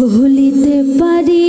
ভুলিতে পারি